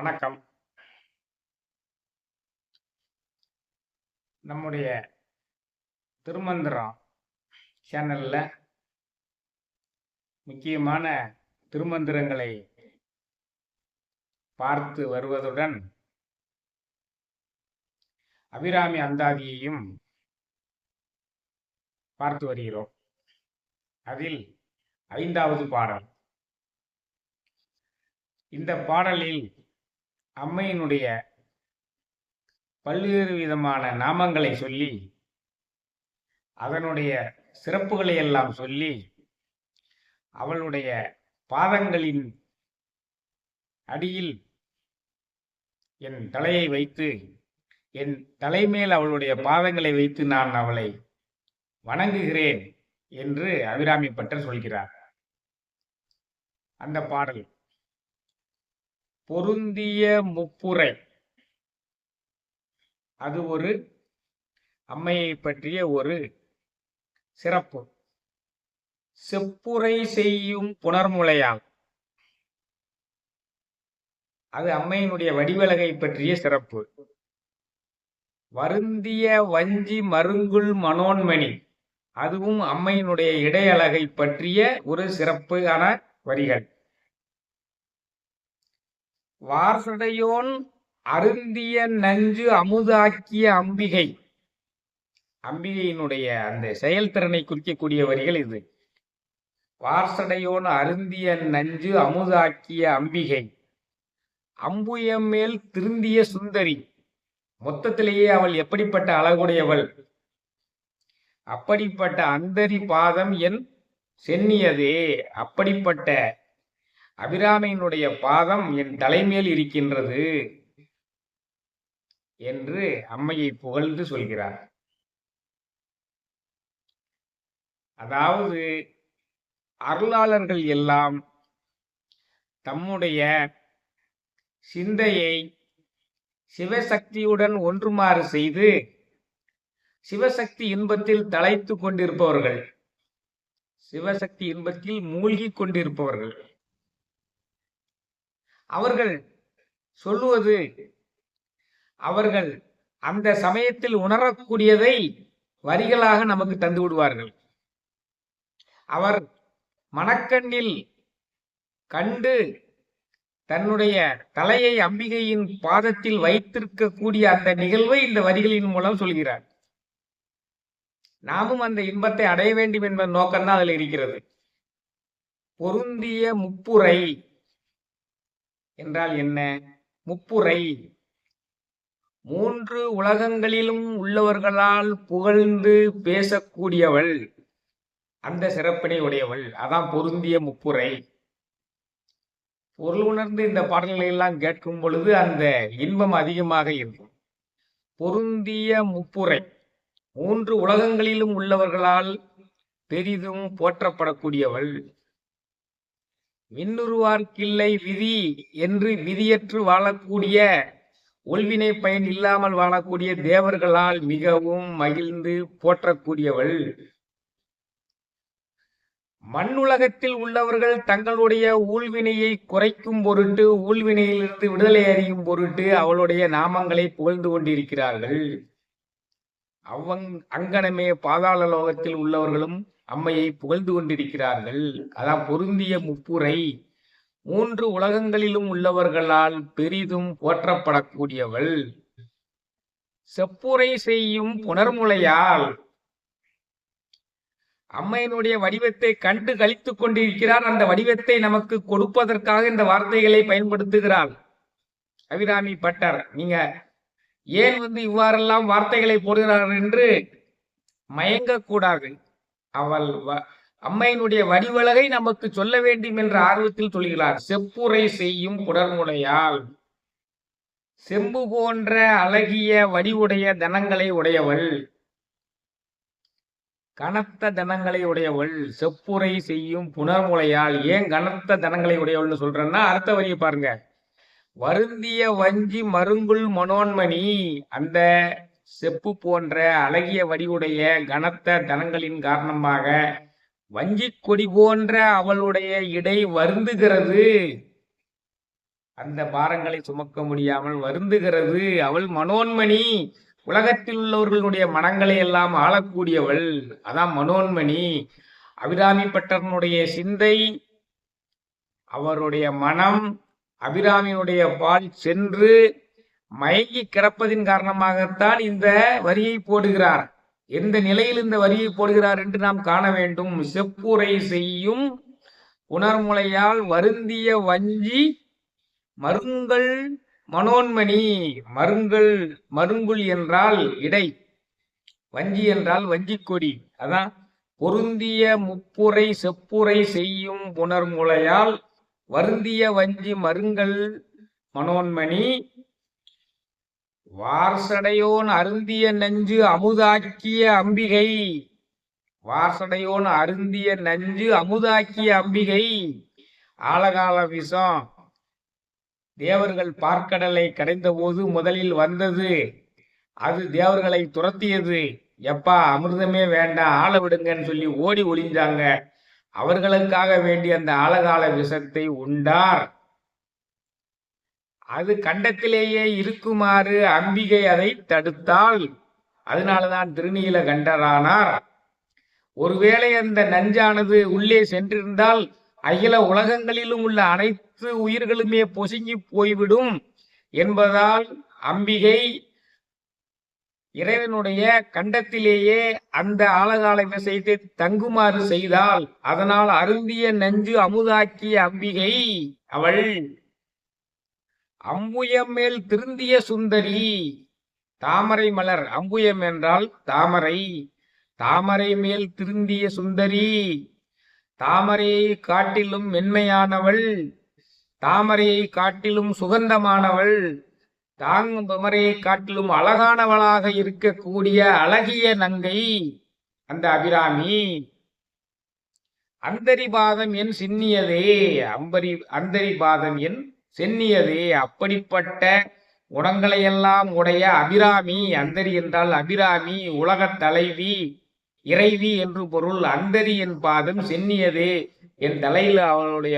வணக்கம். நம்முடைய திருமந்திரம் சேனல்ல முக்கியமான திருமந்திரங்களை பார்த்து வருவதுடன் அபிராமி அந்தாதியையும் பார்த்து வருகிறோம். அதில் ஐந்தாவது பாடல். இந்த பாடலில் அம்மையினுடைய பல்வேறு விதமான நாமங்களை சொல்லி அதனுடைய சிறப்புகளை எல்லாம் சொல்லி அவளுடைய பாதங்களின் அடியில் என் தலையை வைத்து என் தலைமேல் அவளுடைய பாதங்களை வைத்து நான் அவளை வணங்குகிறேன் என்று அபிராமி பட்டர் சொல்கிறார். அந்த பாடல் பொருந்திய முப்புரை. அது ஒரு அம்மையை பற்றிய ஒரு சிறப்பு. செப்புரை செய்யும் புனர்முளையால் அது அம்மையினுடைய வடிவலகை பற்றிய சிறப்பு. வருந்திய வஞ்சி மருங்குள் மனோன்மணி. அதுவும் அம்மையினுடைய இடையழகை பற்றிய ஒரு சிறப்பான வரிகள். வார்சடையோன் அருந்திய நஞ்சு அமுதாக்கிய அம்பிகை. அம்பிகையினுடைய அந்த செயல்திறனை குறிக்கக்கூடிய வரிகள் இது. வார்சடையோன் அருந்திய நஞ்சு அமுதாக்கிய அம்பிகை. அம்புயம் மேல் திருந்திய சுந்தரி. மொத்தத்திலேயே அவள் எப்படிப்பட்ட அழகுடையவள்? அப்படிப்பட்ட அந்தரி பாதம் என் சென்னியதே. அப்படிப்பட்ட அபிராமியினுடைய பாதம் என் தலைமேல் இருக்கின்றது என்று அம்மையை புகழ்ந்து சொல்கிறார். அதாவது அருளாளர்கள் எல்லாம் தம்முடைய சிந்தையை சிவசக்தியுடன் ஒன்றுமாறு செய்து சிவசக்தி இன்பத்தில் தலைத்து கொண்டிருப்பவர்கள். சிவசக்தி இன்பத்தில் மூழ்கி கொண்டிருப்பவர்கள். அவர்கள் சொல்லுவது அவர்கள் அந்த சமயத்தில் உணரக்கூடியதை வரிகளாக நமக்கு தந்து விடுவார்கள். அவர் மனக்கண்ணில் கண்டு தன்னுடைய தலையை அம்பிகையின் பாதத்தில் வைத்திருக்கக்கூடிய அந்த நிகழ்வை இந்த வரிகளின் மூலம் சொல்கிறார். நாமும் அந்த இன்பத்தை அடைய வேண்டும் என்ற நோக்கம்தான் அதில் இருக்கிறது. பொருந்திய முப்புரை என்றால் என்ன? முப்புரை. மூன்று உலகங்களிலும் உள்ளவர்களால் புகழ்ந்து பேசக்கூடியவள். அந்த சிறப்பினை உடையவள். அதான் பொருந்திய முப்புரை. பொருள் உணர்ந்து இந்த பாடல்களை எல்லாம் கேட்கும் பொழுது அந்த இன்பம் அதிகமாக இருக்கும். பொருந்திய முப்புரை. மூன்று உலகங்களிலும் உள்ளவர்களால் பெரிதும் போற்றப்படக்கூடியவள். மின்னுருவார்க்கில்லை விதி என்று விதியற்று வாழக்கூடிய ஒல்வினை பயன் இல்லாமல் வாழக்கூடிய தேவர்களால் மிகவும் மகிழ்ந்து போற்றக்கூடியவள். மண்ணுலகத்தில் உள்ளவர்கள் தங்களுடைய ஊழ்வினையை குறைக்கும் பொருட்டு ஊழ்வினையிலிருந்து விடுதலை அறியும் பொருட்டு அவளுடைய நாமங்களை புகழ்ந்து கொண்டிருக்கிறார்கள். அவங் அங்கனமே பாதாள லோகத்தில் உள்ளவர்களும் அம்மையை புகழ்ந்து கொண்டிருக்கிறார்கள். அதான் பொருந்திய முப்புரை. மூன்று உலகங்களிலும் உள்ளவர்களால் பெரிதும் போற்றப்படக்கூடியவள். செப்புரை செய்யும் புனர்முலையால் அம்மையினுடைய வடிவத்தை கண்டு கழித்துக் கொண்டிருக்கிறார். அந்த வடிவத்தை நமக்கு கொடுப்பதற்காக இந்த வார்த்தைகளை பயன்படுத்துகிறாள். அபிராமி பட்டர் நீங்க ஏன் வந்து இவ்வாறெல்லாம் வார்த்தைகளை போடுகிறார் என்று மயங்கக்கூடாது. அவள் அம்மையினுடைய வடிவழகை நமக்கு சொல்ல வேண்டும் என்ற ஆர்வத்தில் சொல்கிறார். செப்புரை செய்யும் குடர்முடையால் செம்பு போன்ற அழகிய வடிவுடைய தனங்களை உடையவள். கனத்த தனங்களை உடையவள். செப்புரை செய்யும் புனர்முலையால் ஏன் கனத்த தனங்களை உடையவள்னு சொல்றேன்னா அடுத்த வரியை பாருங்க. வருந்திய வஞ்சி மருங்குள் மனோன்மணி. அந்த செப்பு போன்ற அழகிய வடிவுடைய கனத்த தனங்களின் காரணமாக வஞ்சிக் கொடி போன்ற அவளுடைய இடை வருந்துகிறது. அந்த பாரங்களை சுமக்க முடியாமல் வருந்துகிறது. அவள் மனோன்மணி. உலகத்தில் உள்ளவர்களுடைய மனங்களை எல்லாம் ஆளக்கூடியவள். அதான் மனோன்மணி. அபிராமி பட்டரனுடைய சிந்தை அவருடைய மனம் அபிராமியினுடைய பால் சென்று மயங்கி கிடப்பதின் காரணமாகத்தான் இந்த வரியை போடுகிறார். எந்த நிலையில் இந்த வரியை போடுகிறார் என்று நாம் காண வேண்டும். செப்புரை செய்யும் உணர்முலையால் வருந்திய வஞ்சி மருங்கள் மனோன்மணி. மருங்கள் மருங்குள் என்றால் இடை. வஞ்சி என்றால் வஞ்சி கொடி அதான் பொருந்திய முப்புரை செப்புரை செய்யும் புனர்முலையால் வருந்திய வஞ்சி மருங்கள் மனோன்மணி. வார்சடையோன் அருந்திய நஞ்சு அமுதாக்கிய அம்பிகை. வார்சடையோன் அருந்திய நஞ்சு அமுதாக்கிய அம்பிகை. ஆலகால விஷம் தேவர்கள் பார்க்கடலை கடைந்தபோது முதலில் வந்தது. அது தேவர்களை துரத்தியது. எப்பா அமிர்தமே வேண்டாம் ஆள விடுங்கன்னு சொல்லி ஓடி ஒளிஞ்சாங்க. அவர்களுக்காக வேண்டிய அந்த ஆழகால விஷத்தை உண்டார். அது கண்டத்திலேயே இருக்குமாறு அம்பிகை அதை தடுத்தால் அதனாலதான் திருநீல கண்டரானார். ஒருவேளை அந்த நஞ்சானது உள்ளே சென்றிருந்தால் அகில உலகங்களிலும் உள்ள அனைத்து உயிர்களுமே பொசுங்கி போய்விடும் என்பதால் அம்பிகை இறைவனுடைய கண்டத்திலேயே அந்த ஆழகால விஷயத்தை தங்குமாறு செய்தால் அதனால் அருந்திய நஞ்சு அமுதாக்கிய அம்பிகை அவள். அம்புயம் மேல் திருந்திய சுந்தரி தாமரை மலர். அம்புயம் என்றால் தாமரை. தாமரை மேல் திருந்திய சுந்தரி தாமரையை காட்டிலும் மென்மையானவள் தாமரையை காட்டிலும் சுகந்தமானவள் தாமரையை காட்டிலும் அழகானவளாக இருக்கக்கூடிய அழகிய நங்கை அந்த அபிராமி. அந்தரிபாதம் என் சின்னியதே. அம்பரி அந்தரிபாதம் என் சென்னியது அப்படிப்பட்ட குணங்களையெல்லாம் உடைய அபிராமி அந்தரி என்றால் அபிராமி உலகத் தலைவி இறைவி என்று பொருள். அந்தரி என் பாதம் சென்னியது என் தலையில் அவளுடைய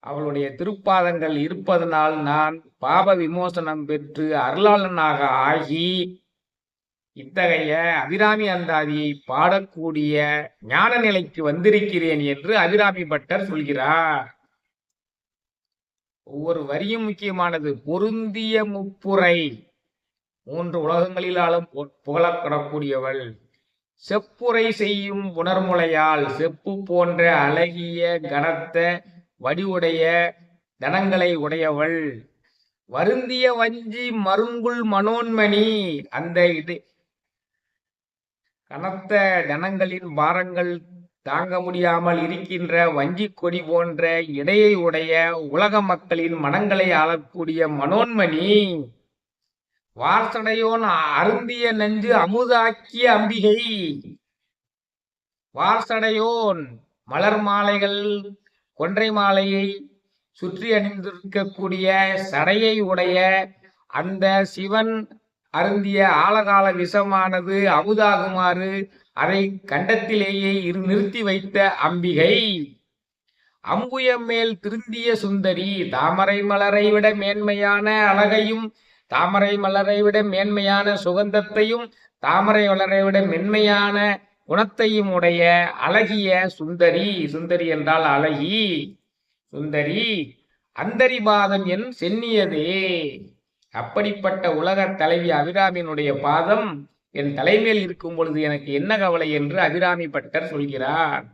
அவளுடைய திருப்பாதங்கள் இருப்பதனால் நான் பாப விமோசனம் பெற்று அருளாளனாக ஆகி இத்தகைய அபிராமி அந்தாதியை பாடக்கூடிய ஞான நிலைக்கு வந்திருக்கிறேன் என்று அபிராமி பட்டர் சொல்கிறார். ஒவ்வொரு வரியும் முக்கியமானது பொருந்திய முப்புரை. மூன்று உலகங்களிலாலும் புகழப்படக்கூடியவள். செப்புரை செய்யும் உணர்முலையால் செப்பு போன்ற அழகிய கனத்த வடிவுடைய தனங்களை உடையவள். வருந்திய வஞ்சி மருங்குள் மனோன்மணி. அந்த இது கனத்த தனங்களின் பாரங்கள் தாங்க முடியாமல் இருக்கின்ற வஞ்சி கொடி போன்ற இடையை உடைய உலக மக்களின் மனங்களை ஆளக்கூடிய மனோன்மணி வார்சடையோன் அருந்திய நஞ்சு அமுதாக்கிய அம்பிகை வார்சடையோன் மலர் மாலைகள் கொன்றை மாலையை சுற்றி அணிந்திருக்கக்கூடிய சடையை உடைய அந்த சிவன் அருந்திய ஆழகால விஷமானது அமுதாகுமாறு அதை கண்டத்திலேயே இரு நிறுத்தி வைத்த அம்பிகை. அம்புயம் மேல் திருந்திய சுந்தரி தாமரை மலரை விட மேன்மையான அழகையும் தாமரை மலரை விட மேன்மையான சுகந்தத்தையும் தாமரை மலரை விட மென்மையான குணத்தையும் உடைய அழகிய சுந்தரி. சுந்தரி என்றால் அழகி. சுந்தரி அந்தரிபாதம் என் சென்னியதே. அப்படிப்பட்ட உலக தலைவி அபிராமியினுடைய பாதம் என் தலைமையில் இருக்கும் பொழுது எனக்கு என்ன கவலை என்று அபிராமி பட்டர் சொல்கிறார்.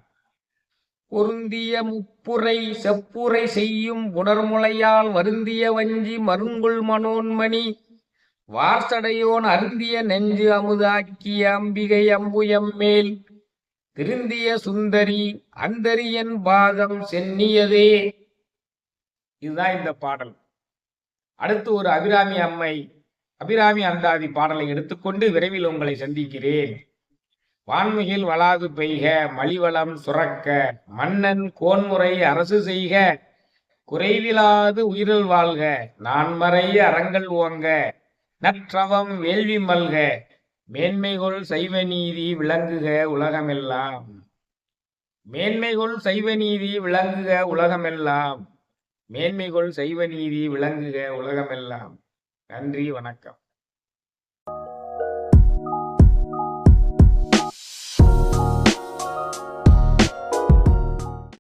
பொருந்திய முப்புரை செப்புரை செய்யும் உணர்முலையால் வருந்திய வஞ்சி மருங்குள் மனோன்மணி வார்சடையோன் அருந்திய நெஞ்சு அமுதாக்கிய அம்பிகை அம்புயம் மேல் திருந்திய சுந்தரி அந்தரியன் பாதம் சென்னியதே. இதுதான் இந்த பாடல். அடுத்து ஒரு அபிராமி அம்மை அபிராமி அந்தாதி பாடலை எடுத்துக்கொண்டு விரைவில் உங்களை சந்திக்கிறேன். வான்மிகில் வளாது பெய்க மலிவளம் சுரக்க மன்னன் கோன்முறை அரசு செய்க குறைவிலாது உயிரில் வாழ்க நான்மறை அறங்கள் ஓங்க நற்றவம் வேள்வி மல்க மேன்மைகொள் சைவ நீதி விளங்குக உலகமெல்லாம். மேன்மைகொள் சைவ நீதி விளங்குக உலகமெல்லாம். மேன்மைகொள் செய்வ நீதி விளங்குக உலகமெல்லாம். நன்றி வணக்கம்.